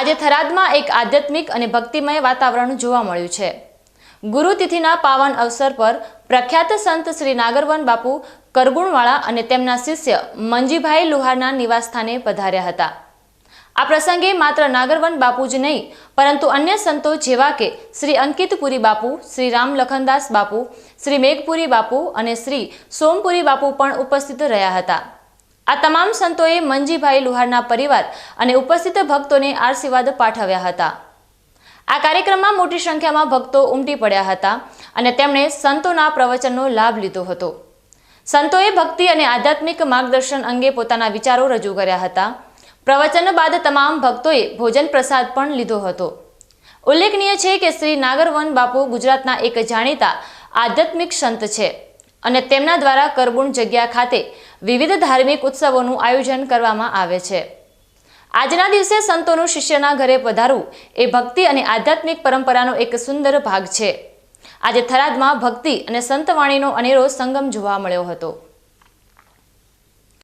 આજે થરાદમાં એક આધ્યાત્મિક અને ભક્તિમય વાતાવરણ જોવા મળ્યું છે. ગુરુ તિથિના પાવન અવસર પર પ્રખ્યાત સંત શ્રી નાગરવન બાપુ કરગુણવાળા અને તેમના શિષ્ય મંજીભાઈ લુહારના નિવાસસ્થાને પધાર્યા હતા. આ પ્રસંગે માત્ર નાગરવન બાપુ જ નહીં, પરંતુ અન્ય સંતો જેવા કે શ્રી અંકિતપુરી બાપુ, શ્રી રામ લખનદાસ બાપુ, શ્રી મેઘપુરી બાપુ અને શ્રી સોમપુરી બાપુ પણ ઉપસ્થિત રહ્યા હતા. આ તમામ સંતોએ મંજીભાઈ લુહારના પરિવાર અને ઉપસ્થિત ભક્તોને આશીર્વાદ પાઠવ્યા હતા. આ કાર્યક્રમમાં મોટી સંખ્યામાં ભક્તો ઉમટી પડ્યા હતા અને તેમણે સંતોના પ્રવચનનો લાભ લીધો હતો. સંતોએ ભક્તિ અને આધ્યાત્મિક માર્ગદર્શન અંગે પોતાના વિચારો રજૂ કર્યા હતા. પ્રવચન બાદ તમામ ભક્તોએ ભોજન પ્રસાદ પણ લીધો હતો. ઉલ્લેખનીય છે કે શ્રી નાગરવન બાપુ ગુજરાતના એક જાણીતા આધ્યાત્મિક સંત છે. અને તેમના દ્વારા કરબુણ જગ્યા ખાતે વિવિધ ધાર્મિક ઉત્સવોનું આયોજન કરવામાં આવે છે. આજના દિવસે સંતોનું શિષ્યના ઘરે પધારવું એ ભક્તિ અને આધ્યાત્મિક પરંપરાનો એક સુંદર ભાગ છે. આજે થરાદમાં ભક્તિ અને સંતવાણીનો અનેરો સંગમ જોવા મળ્યો હતો.